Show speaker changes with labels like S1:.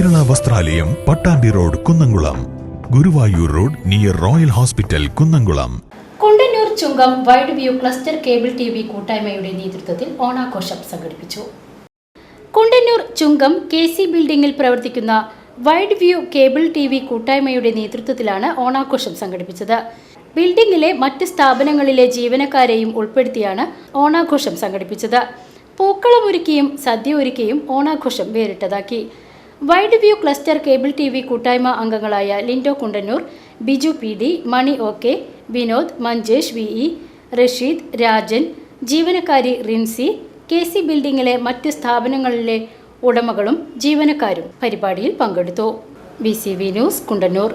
S1: വസ്ത്രാലയം Pattambi road Kunnamkulam. Guruvayur road near Royal Hospital Kunnamkulam.
S2: Kundannoor Chungam wide view cluster cable T V കൂട്ടായ്മയുടെ നേതൃത്വത്തിൽ ഓണാഘോഷം സംഘടിപ്പിച്ചു. Kundannoor Chungam K C ബിൽഡിംഗിൽ പ്രവർത്തിക്കുന്ന wide view cable T V കൂട്ടായ്മയുടെ നേതൃത്വത്തിലാണ് ഓണാഘോഷം സംഘടിപ്പിച്ചത്. ബിൽഡിംഗിലെ മറ്റ് സ്ഥാപനങ്ങളിലെ ജീവനക്കാരെയും ഉൾപ്പെടുത്തിയാണ് ഓണാഘോഷം സംഘടിപ്പിച്ചത്. പൂക്കളമൊരുക്കിയും സദ്യ ഒരുക്കിയും ഓണാഘോഷം വേറിട്ടതാക്കി. Wide view cluster cable T V കൂട്ടായ്മ അംഗങ്ങളായ Lindo Kundannoor Biju P D Mani O K Vinod Manjesh V E Rasheed Rajan ജീവനക്കാരി Rincy K C ബിൽഡിങ്ങിലെ മറ്റ് സ്ഥാപനങ്ങളിലെ ഉടമകളും ജീവനക്കാരും പരിപാടിയിൽ പങ്കെടുത്തു. B C V news Kundannur.